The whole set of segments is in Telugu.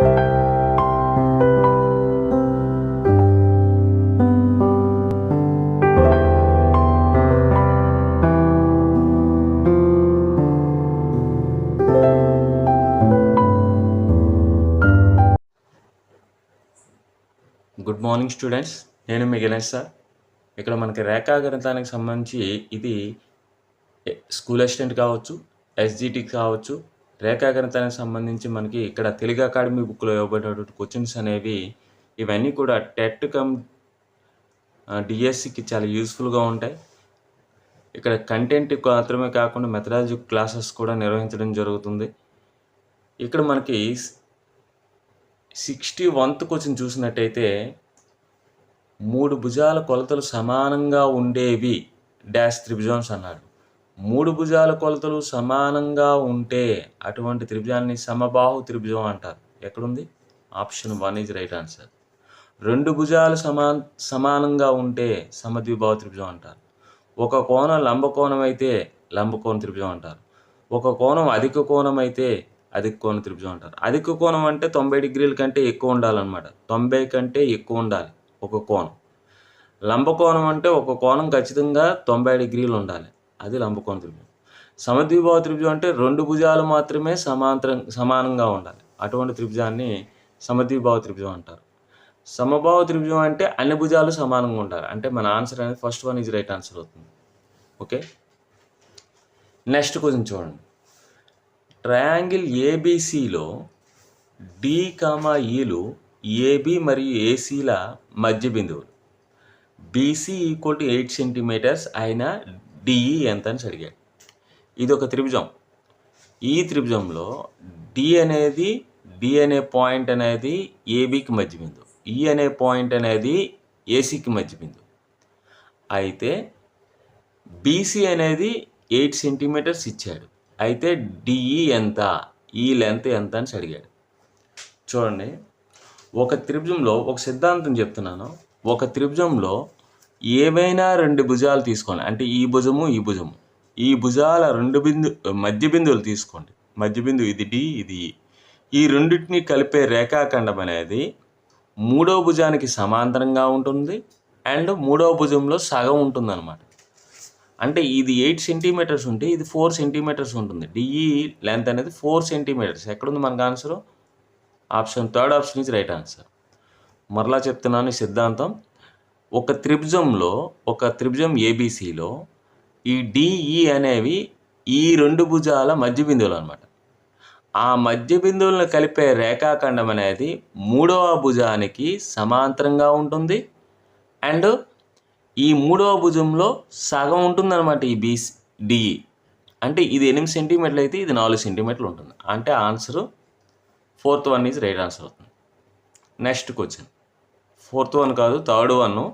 గుడ్ మార్నింగ్ స్టూడెంట్స్ నేను మీ గణేష్ సార్. ఇక్కడ మనకి రేఖాగణితానికి సంబంధించి ఇది స్కూల్ అసిస్టెంట్ కావచ్చు ఎస్జిటి కావచ్చు రేఖాగణితానికి సంబంధించి మనకి ఇక్కడ తెలుగు అకాడమీ బుక్లో ఇవ్వబడినటువంటి క్వశ్చన్స్ అనేవి ఇవన్నీ కూడా టెట్ కమ్ డిఎస్సికి చాలా యూస్ఫుల్గా ఉంటాయి. ఇక్కడ కంటెంట్ మాత్రమే కాకుండా మెథడాలజీ క్లాసెస్ కూడా నిర్వహించడం జరుగుతుంది. ఇక్కడ మనకి సిక్స్టీ వన్త్ క్వశ్చన్ చూసినట్టయితే మూడు భుజాల కొలతలు సమానంగా ఉండేవి డాష్ త్రిభుజాన్స్ అన్నాడు. మూడు భుజాల కొలతలు సమానంగా ఉంటే అటువంటి త్రిభుజాన్ని సమబాహు త్రిభుజం అంటారు. ఎక్కడుంది? Option one is right answer. రెండు భుజాలు సమాన సమానంగా ఉంటే సమద్విభావ త్రిభుజం అంటారు. ఒక కోణం లంబకోణం అయితే లంబకోణ త్రిభుజం అంటారు. ఒక కోణం అధిక కోణం అయితే అధిక కోణ త్రిభుజం అంటారు. అధిక కోణం అంటే తొంభై డిగ్రీల కంటే ఎక్కువ ఉండాలన్నమాట. తొంభై కంటే ఎక్కువ ఉండాలి ఒక కోణం. లంబకోణం అంటే ఒక కోణం ఖచ్చితంగా తొంభై డిగ్రీలు ఉండాలి. అది లంబకోణ త్రిభుజం. సమద్విబాహు త్రిభుజం అంటే రెండు భుజాలు మాత్రమే సమాంతరం సమానంగా ఉండాలి. అటువంటి త్రిభుజాన్ని సమద్విభావ త్రిభుజం అంటారు. సమభావ త్రిభుజం అంటే అన్ని భుజాలు సమానంగా ఉండాలి. అంటే మన ఆన్సర్ అనేది first one is right answer అవుతుంది. ఓకే నెక్స్ట్ క్వశ్చన్ చూడండి. ట్రయాంగిల్ ఏబిసిలో డి కామా ఈలు ఏబి మరియు ఏసీల మధ్య బిందువులు. BC equal to eight centimetres అయిన డిఈ e ఎంత అని అడిగాడు ఇది ఒక త్రిభుజం. ఈ త్రిభుజంలో డి అనేది డి అనే పాయింట్ అనేది ఏబికి మధ్య బిందు ఈ e అనే పాయింట్ అనేది ఏసీకి మధ్య బిందు అయితే బీసీ అనేది ఎయిట్ సెంటీమీటర్స్ ఇచ్చాడు. అయితే డిఈ e ఎంత? ఈ లెంత్ ఎంత అని అడిగాడు చూడండి. ఒక త్రిభుజంలో ఒక సిద్ధాంతం చెప్తున్నాను. ఒక త్రిభుజంలో ఏవైనా రెండు భుజాలు తీసుకోండి. అంటే ఈ భుజము ఈ భుజము. ఈ భుజాల రెండు బిందు మధ్య బిందువులు తీసుకోండి. మధ్య బిందువు ఇది డి ఇది ఈ. రెండింటిని కలిపే రేఖాఖండం అనేది మూడో భుజానికి సమాంతరంగా ఉంటుంది అండ్ మూడవ భుజంలో సగం ఉంటుందన్నమాట. అంటే ఇది ఎయిట్ సెంటీమీటర్స్ ఉంటే ఇది ఫోర్ సెంటీమీటర్స్ ఉంటుంది. డిఈ లెంత్ అనేది ఫోర్ సెంటీమీటర్స్. ఎక్కడుంది మనకు answer? Option third option is right answer. మరలా చెప్తున్నాను ఈ సిద్ధాంతం. ఒక త్రిభుజంలో ఒక త్రిభుజం ఏబిసిలో ఈ డిఈ e అనేవి ఈ రెండు భుజాల మధ్య బిందువులు అనమాట ఆ మధ్య బిందువులను కలిపే రేఖాఖండం అనేది మూడవ భుజానికి సమాంతరంగా ఉంటుంది. అండ్ ఈ మూడవ భుజంలో సగం ఉంటుందన్నమాట ఈ బీ డిఈ అంటే ఇది ఎనిమిది సెంటీమీటర్లు అయితే ఇది నాలుగు సెంటీమీటర్లు ఉంటుంది. అంటే answer fourth one is right answer అవుతుంది. Next question. ఫోర్త్ వన్ కాదు థర్డ్ వన్.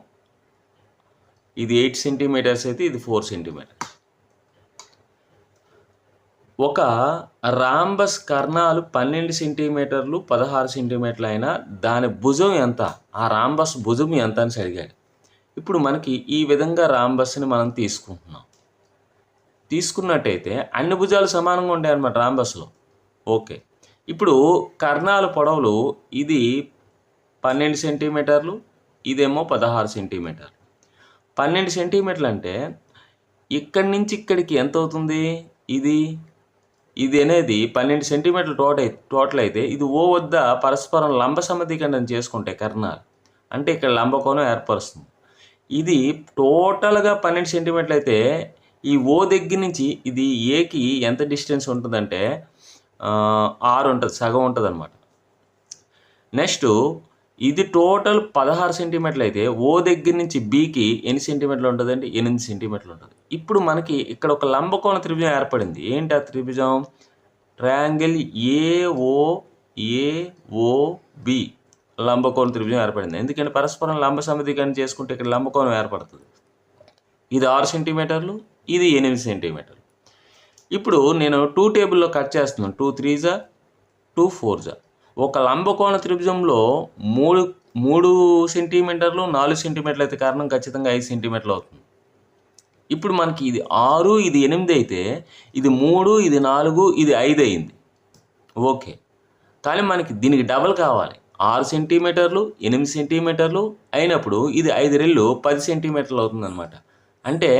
ఇది ఎయిట్ సెంటీమీటర్స్ అయితే ఇది ఫోర్ సెంటీమీటర్స్. ఒక రాంబస్ కర్ణాలు పన్నెండు సెంటీమీటర్లు పదహారు సెంటీమీటర్లు అయినా దాని భుజం ఎంత? ఆ రాంబస్ భుజం ఎంత అని అడిగాడు ఇప్పుడు మనకి ఈ విధంగా రాంబస్ని మనం తీసుకుంటున్నాం. తీసుకున్నట్టయితే అన్ని భుజాలు సమానంగా ఉంటాయి అన్నమాట రాంబస్లో. ఓకే. ఇప్పుడు కర్ణాలు పొడవులు ఇది పన్నెండు సెంటీమీటర్లు ఇదేమో పదహారు సెంటీమీటర్లు. పన్నెండు సెంటీమీటర్లు అంటే ఇక్కడి నుంచి ఇక్కడికి ఎంత అవుతుంది ఇది ఇది అనేది పన్నెండు సెంటీమీటర్లు టోటల్ టోటల్ అయితే ఇది ఓ వద్ద పరస్పరం లంబ సమధికండం చేసుకుంటే కర్ణాలు అంటే ఇక్కడ లంబకోణం ఏర్పరుస్తుంది. ఇది టోటల్గా పన్నెండు సెంటీమీటర్లు అయితే ఈ ఓ దగ్గర నుంచి ఇది ఏకి ఎంత డిస్టెన్స్ ఉంటుందంటే ఆరు ఉంటుంది సగం ఉంటుంది అనమాట నెక్స్ట్ ఇది టోటల్ పదహారు సెంటీమీటర్లు అయితే ఓ దగ్గర నుంచి బీకి ఎన్ని సెంటీమీటర్లు ఉంటుందండి? ఎనిమిది సెంటీమీటర్లు ఉంటుంది. ఇప్పుడు మనకి ఇక్కడ ఒక లంబకోణ త్రిభుజం ఏర్పడింది. ఏంటి ఆ త్రిభుజం? ట్రయాంగిల్ ఏఓ ఏఓబి లంబకోణ త్రిభుజం ఏర్పడింది. ఎందుకంటే పరస్పరం లంబ సమధికరణ చేసుకుంటే ఇక్కడ లంబకోణం ఏర్పడుతుంది. ఇది ఆరు సెంటీమీటర్లు ఇది ఎనిమిది సెంటీమీటర్లు. ఇప్పుడు నేను టూ టేబుల్లో కట్ చేస్తున్నాను. టూ త్రీజా? టూ ఫోర్జా? ఒక లంబకోణ త్రిభుజంలో మూడు మూడు సెంటీమీటర్లు నాలుగు సెంటీమీటర్లు అయితే కారణం ఖచ్చితంగా ఐదు సెంటీమీటర్లు అవుతుంది. ఇప్పుడు మనకి ఇది ఆరు ఇది ఎనిమిది అయితే ఇది మూడు ఇది నాలుగు ఇది ఐదు అయింది. ఓకే. కానీ మనకి దీనికి డబల్ కావాలి. ఆరు సెంటీమీటర్లు ఎనిమిది సెంటీమీటర్లు అయినప్పుడు ఇది ఐదు రెళ్ళు పది సెంటీమీటర్లు అవుతుందన్నమాట. అంటే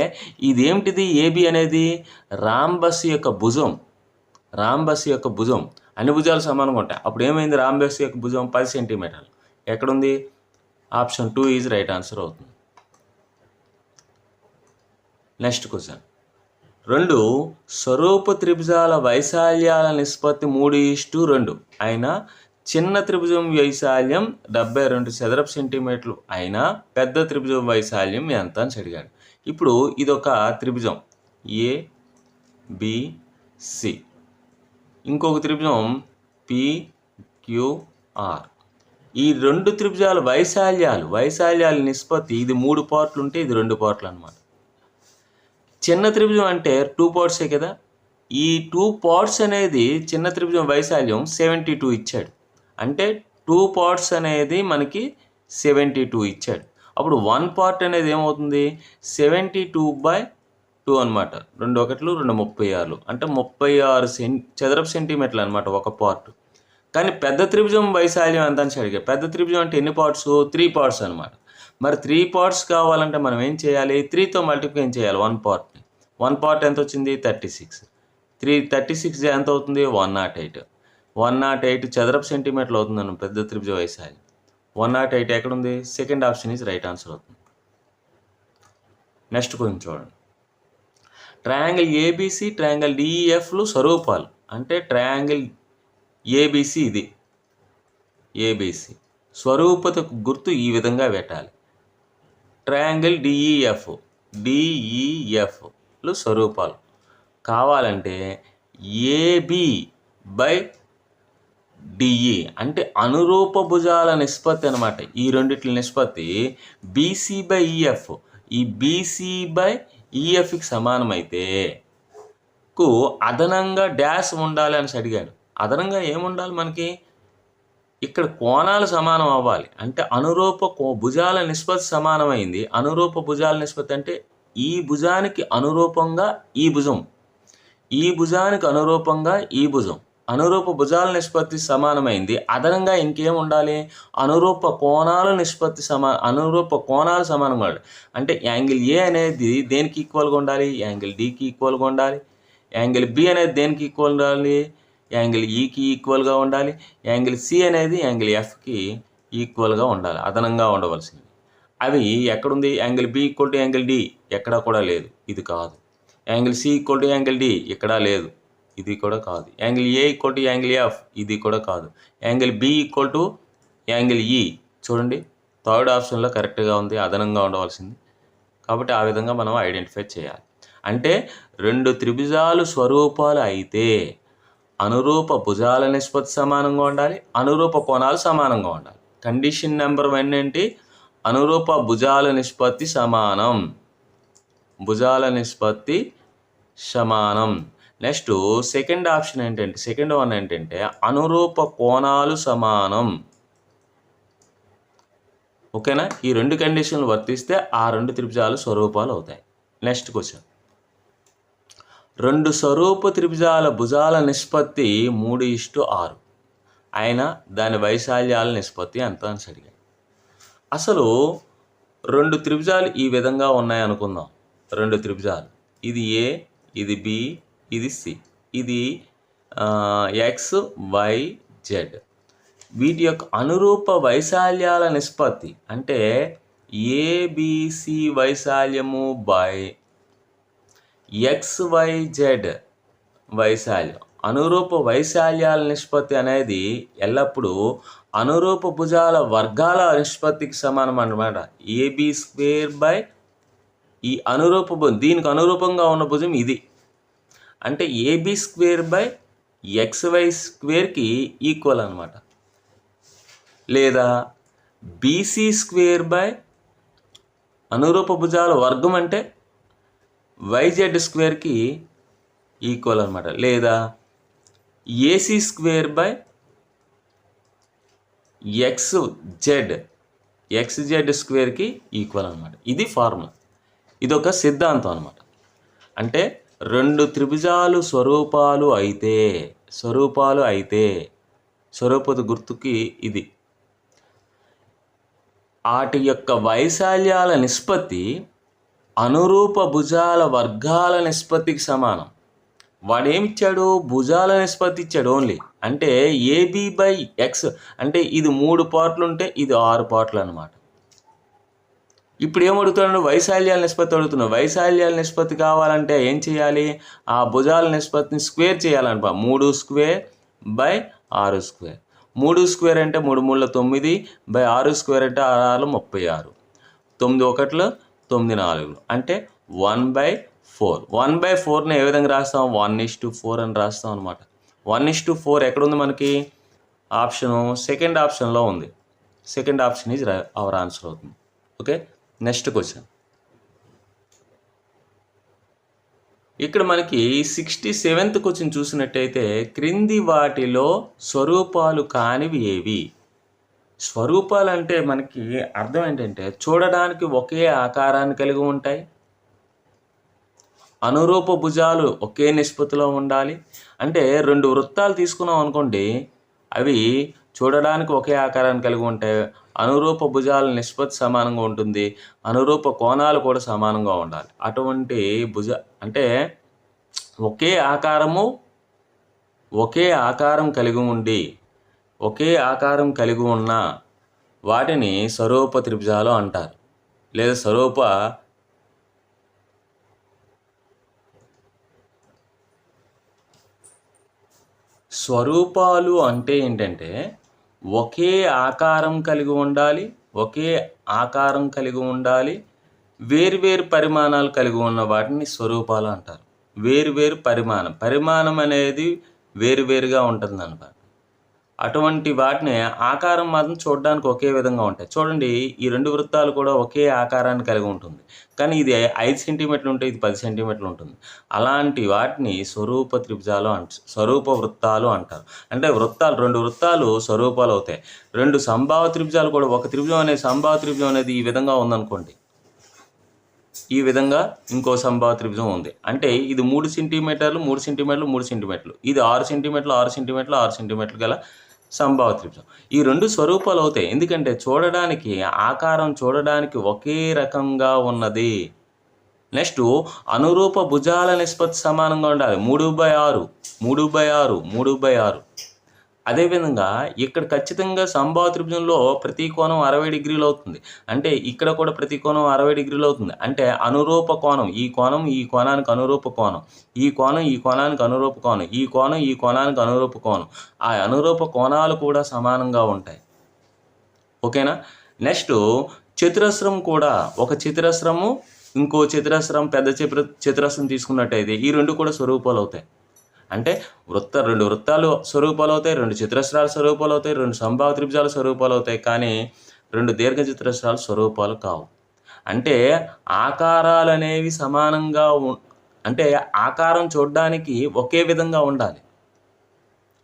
ఇదేమిటిది? ఏబి అనేది రాంబస్ యొక్క భుజం. రాంబస్ యొక్క భుజం. అన్ని భుజాలు సమానంగా ఉంటాయి. అప్పుడు ఏమైంది? రాంబేస్ యొక్క భుజం పది సెంటీమీటర్లు. ఎక్కడుంది? Option two is right answer అవుతుంది. Next question. రెండు స్వరూప త్రిభుజాల వైశాల్యాల నిష్పత్తి మూడు ఇష్టు రెండు. అయినా చిన్న త్రిభుజం వైశాల్యం డెబ్బై రెండు చదరపు సెంటీమీటర్లు. అయినా పెద్ద త్రిభుజం వైశాల్యం ఎంత అని అడిగాడు. ఇప్పుడు ఇదొక త్రిభుజం. A B C. ఇంకొక త్రిభుజం పిక్యూఆర్ ఈ రెండు త్రిభుజాలు వైశాల్యాలు. వైశాల్యాల నిష్పత్తి. ఇది మూడు పార్ట్లు ఉంటే ఇది రెండు పార్ట్లు అనమాట చిన్న త్రిభుజం అంటే టూ పార్ట్సే కదా? ఈ టూ పార్ట్స్ అనేది చిన్న త్రిభుజం వైశాల్యం సెవెంటీ టూ ఇచ్చాడు. అంటే టూ పార్ట్స్ అనేది మనకి సెవెంటీ టూ ఇచ్చాడు. అప్పుడు వన్ పార్ట్ అనేది ఏమవుతుంది? సెవెంటీ టూ బై టూ అనమాట రెండు ఒకట్లు రెండు ముప్పై ఆరులు. అంటే ముప్పై ఆరు సెం చదరపు సెంటీమీటర్లు అనమాట ఒక పార్ట్. కానీ పెద్ద త్రిభుజం వైశాల్యం ఎంత అని అడిగా పెద్ద త్రిభుజం అంటే ఎన్ని పార్ట్స్? త్రీ పార్ట్స్ అనమాట మరి త్రీ పార్ట్స్ కావాలంటే మనం ఏం చేయాలి? త్రీతో మల్టిప్లై చేయాలి? వన్ పార్ట్ని వన్ పార్ట్ ఎంత వచ్చింది? Thirty six. Three thirty six ఎంత అవుతుంది? One nought eight. One nought eight చదరపు సెంటీమీటర్లు అవుతుందన్న పెద్ద త్రిభుజ వైశాల్యం. వన్ నాట్ ఎయిట్ ఎక్కడుంది? Second option is right answer అవుతుంది. నెక్స్ట్ కొంచెం చూడండి. ట్రయాంగిల్ ఏబీసీ ట్రయాంగిల్ డిఈఎఫ్లు స్వరూపాలు అంటే ట్రయాంగిల్ ఏబీసీ ఇది. ఏబీసీ. స్వరూపతకు గుర్తు ఈ విధంగా పెట్టాలి ట్రయాంగిల్ డిఈఎఫ్. డిఈఎఫ్లు స్వరూపాలు కావాలంటే ఏబి బై డిఈ. అంటే అనురూప భుజాల నిష్పత్తి అనమాట ఈ రెండిట్ల నిష్పత్తి బీసీ బై ఈఎఫ్. ఈ బీసీ బై ఈఎఫ్కి సమానమైతే కు అదనంగా డ్యాష్ ఉండాలి అని అడిగాడు అదనంగా ఏముండాలి మనకి? ఇక్కడ కోణాలు సమానం అవ్వాలి. అంటే అనురూప కో భుజాల నిష్పత్తి సమానమైంది. అనురూప భుజాల నిష్పత్తి అంటే ఈ భుజానికి అనురూపంగా ఈ భుజం. ఈ భుజానికి అనురూపంగా ఈ భుజం. అనురూప భుజాల నిష్పత్తి సమానమైంది. అదనంగా ఇంకేం ఉండాలి? అనురూప కోణాల నిష్పత్తి సమా అనురూప కోణాలు సమానంగా ఉండాలి. అంటే యాంగిల్ ఏ అనేది దేనికి ఈక్వల్గా ఉండాలి? యాంగిల్ డికి ఈక్వల్గా ఉండాలి. యాంగిల్ బి అనేది దేనికి ఈక్వల్ ఉండాలి? యాంగిల్ e ఈకి ఈక్వల్గా ఉండాలి. యాంగిల్ సి అనేది యాంగిల్ ఎఫ్కి ఈక్వల్గా ఉండాలి. అదనంగా ఉండవలసింది. అవి ఎక్కడుంది? Angle B equal to angle D ఎక్కడా కూడా లేదు. ఇది కాదు. Angle C equal to angle D ఎక్కడా లేదు. ఇది కూడా కాదు. Angle A equal to angle F ఇది కూడా కాదు. Angle B equal to angle E చూడండి థర్డ్ ఆప్షన్లో కరెక్ట్గా ఉంది అదనంగా ఉండవలసింది. కాబట్టి ఆ విధంగా మనం ఐడెంటిఫై చేయాలి. అంటే రెండు త్రిభుజాలు స్వరూపాలు అయితే అనురూప భుజాల నిష్పత్తి సమానంగా ఉండాలి అనురూప కోణాలు సమానంగా ఉండాలి. కండిషన్ నెంబర్ వన్ ఏంటి? అనురూప భుజాల నిష్పత్తి సమానం. భుజాల నిష్పత్తి సమానం. నెక్స్ట్ సెకండ్ ఆప్షన్ ఏంటంటే సెకండ్ వన్ ఏంటంటే అనురూప కోణాలు సమానం. ఓకేనా? ఈ రెండు కండిషన్లు వర్తిస్తే ఆ రెండు త్రిభుజాలు స్వరూపాలు అవుతాయి. Next question. రెండు స్వరూప త్రిభుజాల భుజాల నిష్పత్తి మూడు ఇష్టు ఆరు. అయినా దాని వైశాల్యాల నిష్పత్తి ఎంత అని అడిగాడు అసలు రెండు త్రిభుజాలు ఈ విధంగా ఉన్నాయి అనుకుందాం. రెండు త్రిభుజాలు. ఇది ఏ? ఇది బి? ఇది సి. ఇది ఎక్స్ వై జెడ్. వీటి యొక్క అనురూప వైశాల్యాల నిష్పత్తి. అంటే ఏబిసి వైశాల్యము బై ఎక్స్ వై జెడ్ వైశాల్యం. అనురూప వైశాల్యాల నిష్పత్తి అనేది ఎల్లప్పుడూ అనురూప భుజాల వర్గాల నిష్పత్తికి సమానం అన్నమాట. ఏబి స్క్వేర్ బై ఈ అనురూప భుజం దీనికి అనురూపంగా ఉన్న భుజం ఇది. అంటే ఏబి స్క్వేర్ బై ఎక్స్వై స్క్వేర్కి ఈక్వల్ అనమాట లేదా బీసీ స్క్వేర్ బై అనురూప భుజాల వర్గం అంటే వైజెడ్ స్క్వేర్కి ఈక్వల్ అనమాట లేదా AC square by X Z X Z స్క్వేర్కి equal అనమాట ఇది ఫార్ములా. ఇది ఒక సిద్ధాంతం అనమాట అంటే రెండు త్రిభుజాలు స్వరూపాలు అయితే స్వరూపాలు అయితే స్వరూపత గుర్తుకి ఇది. వాటి యొక్క వైశాల్యాల నిష్పత్తి అనురూప భుజాల వర్గాల నిష్పత్తికి సమానం. వాడు ఇచ్చాడు భుజాల నిష్పత్తి ఇచ్చాడు ఓన్లీ అంటే ఏబి బై ఎక్స్ అంటే ఇది మూడు పార్ట్లు ఉంటే ఇది ఆరు పార్ట్లు అనమాట ఇప్పుడు ఏం అడుగుతున్నాడు వైశాల్యాల నిష్పత్తి అడుగుతున్నాడు. వైశాల్యాల నిష్పత్తి కావాలంటే ఏం చేయాలి? ఆ భుజాల నిష్పత్తిని స్క్వేర్ చేయాలనమాట మూడు స్క్వేర్ బై ఆరు స్క్వేర్. మూడు స్క్వేర్ అంటే మూడు మూడుల తొమ్మిది బై ఆరు స్క్వేర్ అంటే ఆరు ముప్పై ఆరు. తొమ్మిది ఒకటిలో తొమ్మిది నాలుగులు. అంటే one by four. One by ఫోర్ని ఏ విధంగా రాస్తాం? వన్ ఇస్ టు ఫోర్ అని రాస్తాం అనమాట వన్ ఇస్ టు ఫోర్ ఎక్కడుంది మనకి? ఆప్షను సెకండ్ ఆప్షన్లో ఉంది. Second option is our answer అవుతుంది. ఓకే? Next question. ఇక్కడ మనకి సిక్స్టీ సెవెంత్ క్వశ్చన్ చూసినట్టయితే క్రింది వాటిలో స్వరూపాలు కానివి ఏవి? స్వరూపాలు అంటే మనకి అర్థం ఏంటంటే చూడడానికి ఒకే ఆకారాన్ని కలిగి ఉంటాయి. అనురూప భుజాలు ఒకే నిష్పత్తిలో ఉండాలి. అంటే రెండు వృత్తాలు తీసుకున్నాం అనుకోండి అవి చూడడానికి ఒకే ఆకారాన్ని కలిగి ఉంటాయి. అనురూప భుజాల నిష్పత్తి సమానంగా ఉంటుంది. అనురూప కోణాలు కూడా సమానంగా ఉండాలి. అటువంటి భుజ అంటే ఒకే ఆకారము ఒకే ఆకారం కలిగి ఉండి ఒకే ఆకారం కలిగి ఉన్న వాటిని స్వరూప త్రిభుజాలు అంటారు. లేదా స్వరూప స్వరూపాలు అంటే ఏంటంటే ఒకే ఆకారం కలిగి ఉండాలి ఒకే ఆకారం కలిగి ఉండాలి వేరువేరు పరిమాణాలు కలిగి ఉన్న వాటిని స్వరూపాలు అంటారు. వేరువేరు పరిమాణం పరిమాణం అనేది వేరువేరుగా ఉంటుంది అనమాట అటువంటి వాటిని ఆకారం మాత్రం చూడడానికి ఒకే విధంగా ఉంటాయి. చూడండి ఈ రెండు వృత్తాలు కూడా ఒకే ఆకారాన్ని కలిగి ఉంటుంది. కానీ ఇది ఐదు సెంటీమీటర్లు ఉంటే ఇది పది సెంటీమీటర్లు ఉంటుంది. అలాంటి వాటిని స్వరూప త్రిభుజాలు అంట స్వరూప వృత్తాలు అంటారు. అంటే వృత్తాలు రెండు వృత్తాలు స్వరూపాలు అవుతాయి. రెండు సంభావ త్రిభుజాలు కూడా ఒక త్రిభుజం అనే సంభావ త్రిభుజం అనేది ఈ విధంగా ఉందనుకోండి. ఈ విధంగా ఇంకో సంభావ త్రిభుజం ఉంది. అంటే ఇది మూడు సెంటీమీటర్లు మూడు సెంటీమీటర్లు మూడు సెంటీమీటర్లు. ఇది ఆరు సెంటీమీటర్లు ఆరు సెంటీమీటర్లు ఆరు సెంటీమీటర్లు గల సంభావ త్రిభుజం ఈ రెండు స్వరూపాలు అవుతాయి. ఎందుకంటే చూడడానికి ఆకారం చూడడానికి ఒకే రకంగా ఉన్నది. నెక్స్ట్ అనురూప భుజాల నిష్పత్తి సమానంగా ఉండాలి. మూడు బై ఆరు మూడు బై ఆరు మూడు బై ఆరు. అదేవిధంగా ఇక్కడ ఖచ్చితంగా సంభావ త్రిభుజంలో ప్రతి కోణం అరవై డిగ్రీలు అవుతుంది. అంటే ఇక్కడ కూడా ప్రతి కోణం అరవై డిగ్రీలు అవుతుంది. అంటే అనురూప కోణం ఈ కోణం ఈ కోణానికి అనురూప కోణం ఈ కోణం ఈ కోణానికి అనురూప కోణం ఈ కోణం ఈ కోణానికి అనురూప కోణం. ఆ అనురూప కోణాలు కూడా సమానంగా ఉంటాయి. ఓకేనా? నెక్స్ట్ చతురస్రం కూడా ఒక చతురస్రము ఇంకో చతురస్రం పెద్ద చతుర చతురస్రం తీసుకున్నట్టయితే ఈ రెండు కూడా స్వరూపాలు అవుతాయి. అంటే వృత్త రెండు వృత్తాలు స్వరూపాలు అవుతాయి రెండు చిత్రస్రాలు స్వరూపాలు అవుతాయి రెండు సంభావ త్రిభుజాలు స్వరూపాలు అవుతాయి కానీ రెండు దీర్ఘ చిత్రస్రాలు స్వరూపాలు కావు. అంటే ఆకారాలు అనేవి సమానంగా అంటే ఆకారం చూడడానికి ఒకే విధంగా ఉండాలి.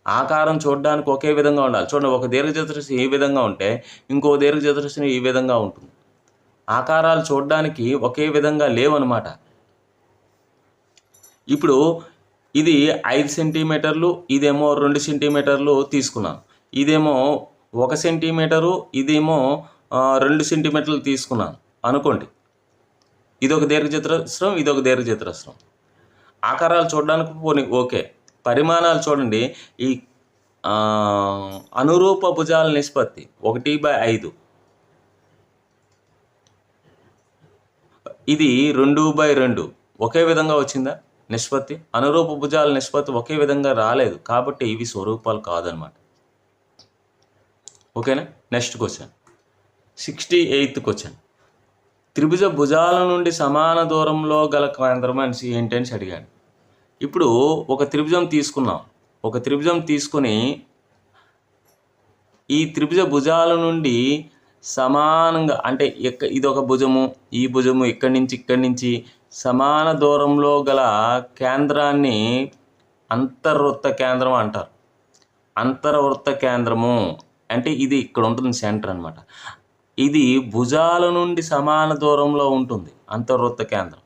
ఆకారం చూడడానికి ఒకే విధంగా ఉండాలి. చూడండి ఒక దీర్ఘచతురస్రం ఈ విధంగా ఉంటే ఇంకో దీర్ఘచతురస్రం ఈ విధంగా ఉంటుంది. ఆకారాలు చూడడానికి ఒకే విధంగా లేవన్నమాట. ఇప్పుడు ఇది ఐదు సెంటీమీటర్లు ఇదేమో రెండు సెంటీమీటర్లు తీసుకున్నాను. ఇదేమో ఒక సెంటీమీటరు ఇదేమో రెండు సెంటీమీటర్లు తీసుకున్నాను. అనుకోండి. ఇది ఒక దీర్ఘచతురస్రం ఇది ఒక దీర్ఘచతురస్రం. ఆకారాలు చూడడానికి పోనీ ఓకే. పరిమాణాలు చూడండి. ఈ అనురూప భుజాల నిష్పత్తి ఒకటి బై ఐదు. ఇది రెండు బై రెండు. ఒకే విధంగా వచ్చిందా? నిష్పత్తి అనురూప భుజాల నిష్పత్తి ఒకే విధంగా రాలేదు కాబట్టి ఇవి స్వరూపాలు కాదనమాట ఓకేనా? Next question. Sixty eighth question. త్రిభుజ భుజాల నుండి సమాన దూరంలో గల కేంద్రం అని ఏంటని అడిగాడు. ఇప్పుడు ఒక త్రిభుజం తీసుకున్నాం. ఒక త్రిభుజం తీసుకుని ఈ త్రిభుజ భుజాల నుండి సమానంగా అంటే ఎక్క ఇది ఒక భుజము ఈ భుజము ఇక్కడి నుంచి ఇక్కడి నుంచి సమాన దూరంలో గల కేంద్రాన్ని అంతర్వృత్త కేంద్రం అంటారు. అంతర్వృత్త కేంద్రము అంటే ఇది ఇక్కడ ఉంటుంది సెంటర్ అన్నమాట. ఇది భుజాల నుండి సమాన దూరంలో ఉంటుంది అంతర్వృత్త కేంద్రం.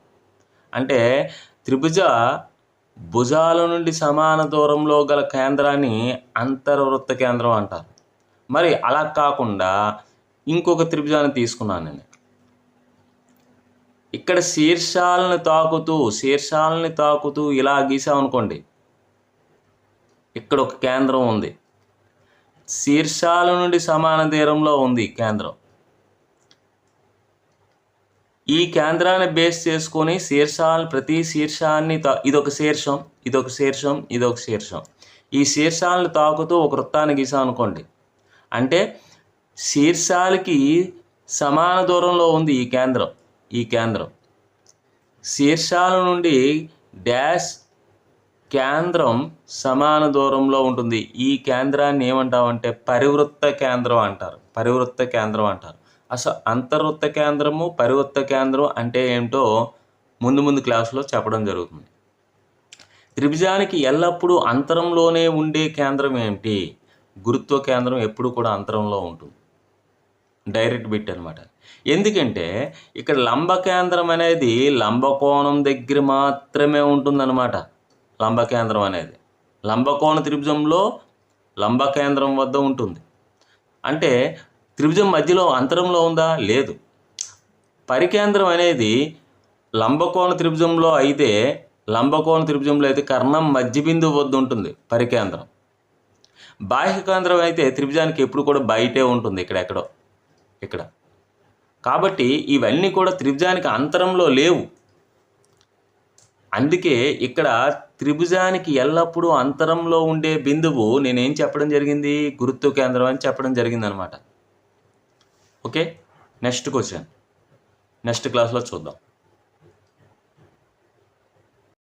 అంటే త్రిభుజ భుజాల నుండి సమాన దూరంలో గల కేంద్రాన్ని అంతర్వృత్త కేంద్రం అంటారు. మరి అలా కాకుండా ఇంకొక త్రిభుజాన్ని తీసుకున్నాను నేను. ఇక్కడ శీర్షాలను తాకుతూ శీర్షాలని తాకుతూ ఇలా గీసామనుకోండి. ఇక్కడ ఒక కేంద్రం ఉంది. శీర్షాల నుండి సమాన దూరంలో ఉంది ఈ కేంద్రం. ఈ కేంద్రాన్ని బేస్ చేసుకొని శీర్షాలు ప్రతి శీర్షాన్ని తా ఇదొక శీర్షం ఇదొక శీర్షం ఇదొక శీర్షం. ఈ శీర్షాలను తాకుతూ ఒక వృత్తాన్ని గీసామనుకోండి. అంటే శీర్షాలకి సమాన దూరంలో ఉంది ఈ కేంద్రం. ఈ కేంద్రం. శీర్షాల నుండి డాష్ కేంద్రం సమాన దూరంలో ఉంటుంది. ఈ కేంద్రాన్ని ఏమంటామంటే పరివృత్త కేంద్రం అంటారు. పరివృత్త కేంద్రం అంటారు. అసలు అంతర్వృత్త కేంద్రము పరివృత్త కేంద్రం అంటే ఏమిటో ముందు ముందు క్లాసులో చెప్పడం జరుగుతుంది. త్రిభుజానికి ఎల్లప్పుడూ అంతరంలోనే ఉండే కేంద్రం ఏమిటి? గురుత్వ కేంద్రం ఎప్పుడు కూడా అంతరంలో ఉంటుంది. డైరెక్ట్ బిట్ అనమాట ఎందుకంటే ఇక్కడ లంబ కేంద్రం అనేది లంబకోణం దగ్గర మాత్రమే ఉంటుందన్నమాట. లంబ కేంద్రం అనేది. లంబకోణ త్రిభుజంలో లంబ కేంద్రం వద్ద ఉంటుంది. అంటే త్రిభుజం మధ్యలో అంతరంలో ఉందా? లేదు. పరికేంద్రం అనేది లంబకోణ త్రిభుజంలో అయితే లంబకోణ త్రిభుజంలో అయితే కర్ణం మధ్య బిందువు వద్ద ఉంటుంది పరికేంద్రం. బాహ్య కేంద్రం అయితే త్రిభుజానికి ఎప్పుడు కూడా బయటే ఉంటుంది ఇక్కడ ఎక్కడో ఇక్కడ. కాబట్టి ఇవన్నీ కూడా త్రిభుజానికి అంతరంలో లేవు. అందుకే ఇక్కడ త్రిభుజానికి ఎల్లప్పుడూ అంతరంలో ఉండే బిందువు నేనేం చెప్పడం జరిగింది? గురుత్వ కేంద్రం అని చెప్పడం జరిగింది అనమాట ఓకే? Next question. నెక్స్ట్ క్లాస్లో చూద్దాం.